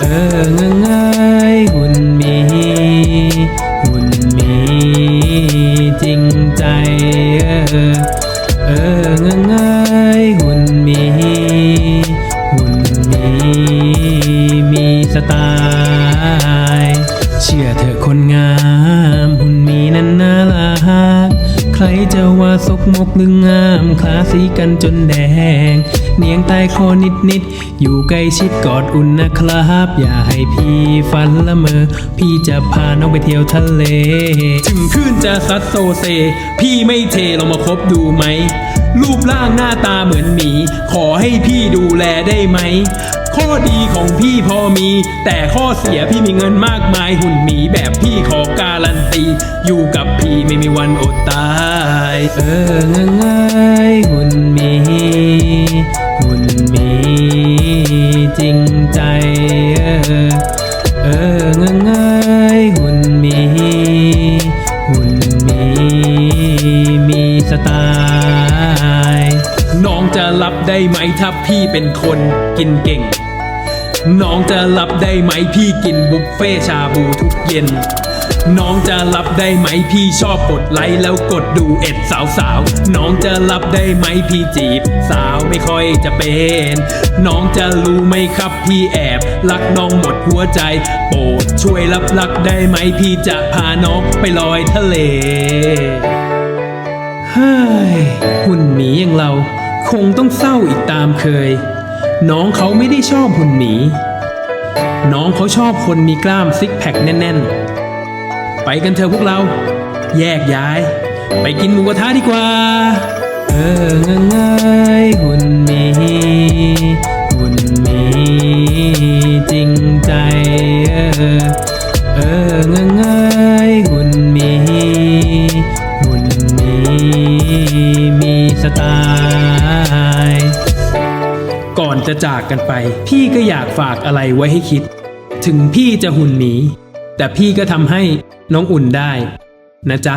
เออเงยเงยหุ่นมี หุ่นมี จริงใจ เออเออเงยเงยหุ่นมี หุ่นมี มีสไตล์ เชื่อเธอคนงาน ใครจะว่าสกมกหรืองามคลาสีกันจนแดง เนียงใต้คอนิดนิด อยู่ใกล้ชิดกอดอุ่นนะครับ อย่าให้พี่ฟันละเมอ พี่จะพาน้องไปเที่ยวทะเล ถึงขึ้นจะซัดโซเซ พี่ไม่เทลองมาคบดูไหม รูปร่างหน้าตาเหมือนหมี ขอให้พี่ดูแลได้ไหมข้อดีของพี่พอมี แต่ข้อเสียพี่มีเงินมากมายหุ่นหมีแบบพี่ขอการันตี อยู่ายเออเงยเงยหุ่นมี หุ่นมีจริงใจเออเออเงยเงยหุ่นมี หุ่นมีมีสไตล์น้องจะรับได้ไหมถ้าพี่เป็นคนกินเก่ง น้องจะรับได้ไหมพี่กินบุฟเฟ่ชาบูทุกเย็น น้องจะรับได้ไหมพี่ชอบกดไลค์แล้วกดดูเอ็ดสาวสาวน้องจะรับได้ไหมพี่จีบ สาวไม่ค่อยจะเป็น น้องจะรู้ไหมครับพี่แอบ รักน้องหมดหัวใจ โปรดช่วยรับรักได้ไหมพี่จะพาน้องไปลอยทะเลเฮ้ยหุ่นหมีอย่างเรา คงต้องเศร้าอีกตามเคย น้องเขาไม่ได้ชอบหุ่นหมี น้องเขาชอบคนมีกล้ามซิกแพคแน่นๆ ไปกันเถอะพวกเรา แยกย้าย ไปกินหมูกระทะดีกว่า เออเงยเยหุ่นมีหุ่นมีจริงใจ เออเออเงยเยหุ่นมีหุ่นมีมีสไตล์ก่อนจะจากกันไป พี่ก็อยากฝากอะไรไว้ให้คิด ถึงพี่จะหุ่นหมีแต่พี่ก็ทำให้ น้องอุ่นได้ นะจ๊ะ